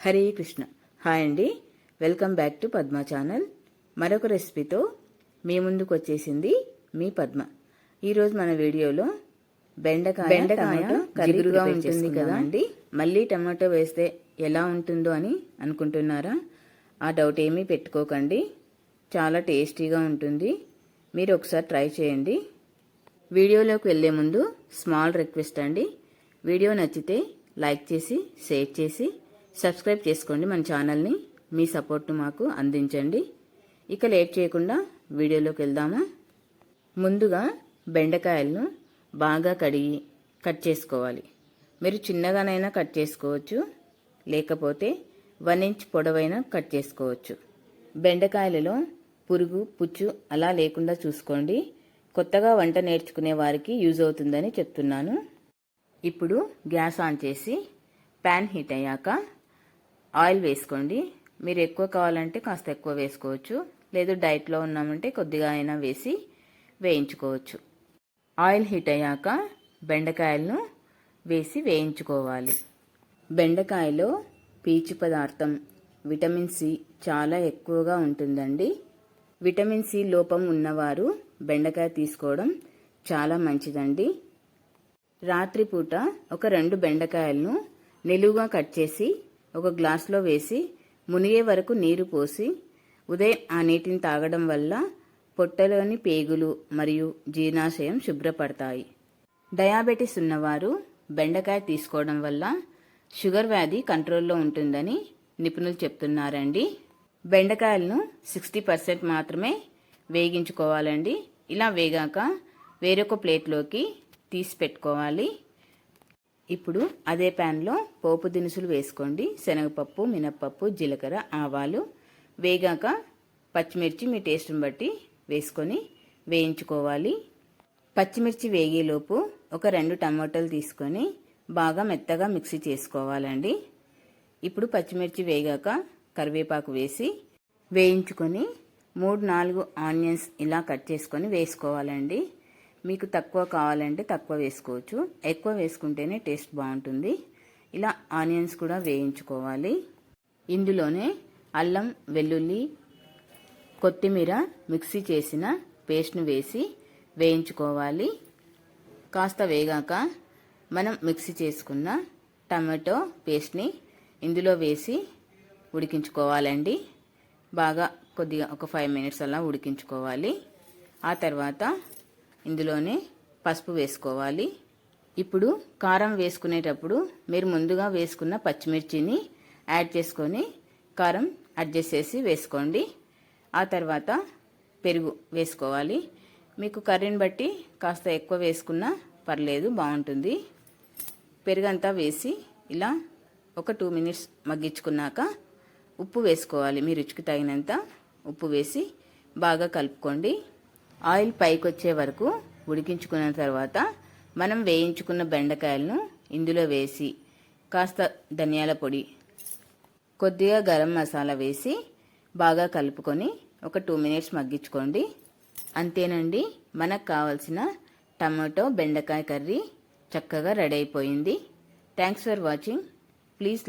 Hare Krishna. Hi అండి. Welcome back to Padma channel. మరొక రెసిపీతో మీ ముందుకు వచ్చేసింది మీ పద్మ. ఈరోజు మన వీడియోలో బెండకాయ బెండకాయ జిగురుగా ఉంటుంది కదా? అండి మళ్ళీ టమాటో వేస్తే ఎలా ఉంటుందో అని అనుకుంటున్నారా? ఆ డౌట్ ఏమీ పెట్టుకోకండి. చాలా టేస్టీగా ఉంటుంది. మీరు ఒకసారి ట్రై చేయండి. వీడియోలోకి వెళ్ళే ముందు స్మాల్ రిక్వెస్ట్ అండి. వీడియో నచ్చితే లైక్ చేసి షేర్ చేసి సబ్స్క్రైబ్ చేసుకోండి మన ఛానల్ని. మీ సపోర్ట్ను మాకు అందించండి. ఇక లేట్ చేయకుండా వీడియోలోకి వెళ్దామా? ముందుగా బెండకాయలను బాగా కడిగి కట్ చేసుకోవాలి. మీరు చిన్నగానైనా కట్ చేసుకోవచ్చు. లేకపోతే వన్ ఇంచ్ పొడవైనా కట్ చేసుకోవచ్చు. బెండకాయలలో పురుగు పుచ్చు అలా లేకుండా చూసుకోండి. కొత్తగా వంట నేర్చుకునే వారికి యూజ్ అవుతుందని చెప్తున్నాను. ఇప్పుడు గ్యాస్ ఆన్ చేసి ప్యాన్ హీట్ అయ్యాక ఆయిల్ వేసుకోండి. మీరు ఎక్కువ కావాలంటే కాస్త ఎక్కువ వేసుకోవచ్చు. లేదు డైట్లో ఉన్నామంటే కొద్దిగా అయినా వేసి వేయించుకోవచ్చు. ఆయిల్ హీట్ అయ్యాక బెండకాయలను వేసి వేయించుకోవాలి. బెండకాయలో పీచు పదార్థం విటమిన్ సి చాలా ఎక్కువగా ఉంటుందండి. విటమిన్ సి లోపం ఉన్నవారు బెండకాయ తీసుకోవడం చాలా మంచిదండి. రాత్రిపూట ఒక రెండు బెండకాయలను నిలువుగా కట్ చేసి ఒక గ్లాసులో వేసి మునిగే వరకు నీరు పోసి ఉదయం ఆ నీటిని తాగడం వల్ల పొట్టలోని పేగులు మరియు జీర్ణాశయం శుభ్రపడతాయి. డయాబెటీస్ ఉన్నవారు బెండకాయ తీసుకోవడం వల్ల షుగర్ వ్యాధి కంట్రోల్లో ఉంటుందని నిపుణులు చెప్తున్నారండి. బెండకాయలను సిక్స్టీ పర్సెంట్ మాత్రమే వేగించుకోవాలండి. ఇలా వేగాక వేరొక ప్లేట్లోకి తీసి పెట్టుకోవాలి. ఇప్పుడు అదే ప్యాన్లో పోపు దినుసులు వేసుకోండి. శనగపప్పు మినప్పప్పు జీలకర్ర ఆవాలు. వేగాక పచ్చిమిర్చి మీ టేస్ట్ని బట్టి వేసుకొని వేయించుకోవాలి. పచ్చిమిర్చి వేగేలోపు ఒక రెండు టమాటాలు తీసుకొని బాగా మెత్తగా మిక్సీ చేసుకోవాలండి. ఇప్పుడు పచ్చిమిర్చి వేగాక కరివేపాకు వేసి వేయించుకొని మూడు నాలుగు ఆనియన్స్ ఇలా కట్ చేసుకొని వేసుకోవాలండి. మీకు తక్కువ కావాలంటే తక్కువ వేసుకోవచ్చు. ఎక్కువ వేసుకుంటేనే టేస్ట్ బాగుంటుంది. ఇలా ఆనియన్స్ కూడా వేయించుకోవాలి. ఇందులోనే అల్లం వెల్లుల్లి కొత్తిమీర మిక్సీ చేసిన పేస్ట్ను వేసి వేయించుకోవాలి. కాస్త వేగాక మనం మిక్సీ చేసుకున్న టమాటో పేస్ట్ని ఇందులో వేసి ఉడికించుకోవాలండి. బాగా కొద్దిగా ఒక ఫైవ్ మినిట్స్ అలా ఉడికించుకోవాలి. ఆ తర్వాత ఇందులోనే పసుపు వేసుకోవాలి. ఇప్పుడు కారం వేసుకునేటప్పుడు మీరు ముందుగా వేసుకున్న పచ్చిమిర్చిని యాడ్ చేసుకొని కారం అడ్జస్ట్ చేసి వేసుకోండి. ఆ తర్వాత పెరుగు వేసుకోవాలి. మీకు కర్రీని బట్టి కాస్త ఎక్కువ వేసుకున్నా పర్లేదు బాగుంటుంది. పెరుగంతా వేసి ఇలా ఒక టూ మినిట్స్ మగ్గించుకున్నాక ఉప్పు వేసుకోవాలి. మీ రుచికి తగినంత ఉప్పు వేసి బాగా కలుపుకోండి. ఆయిల్ పైకి వచ్చే వరకు ఉడికించుకున్న తర్వాత మనం వేయించుకున్న బెండకాయలను ఇందులో వేసి కాస్త ధనియాల పొడి కొద్దిగా గరం మసాలా వేసి బాగా కలుపుకొని ఒక టూ మినిట్స్ మగ్గించుకోండి. అంతేనండి మనకు కావాల్సిన టమాటో బెండకాయ కర్రీ చక్కగా రెడీ అయిపోయింది. Thanks for watching please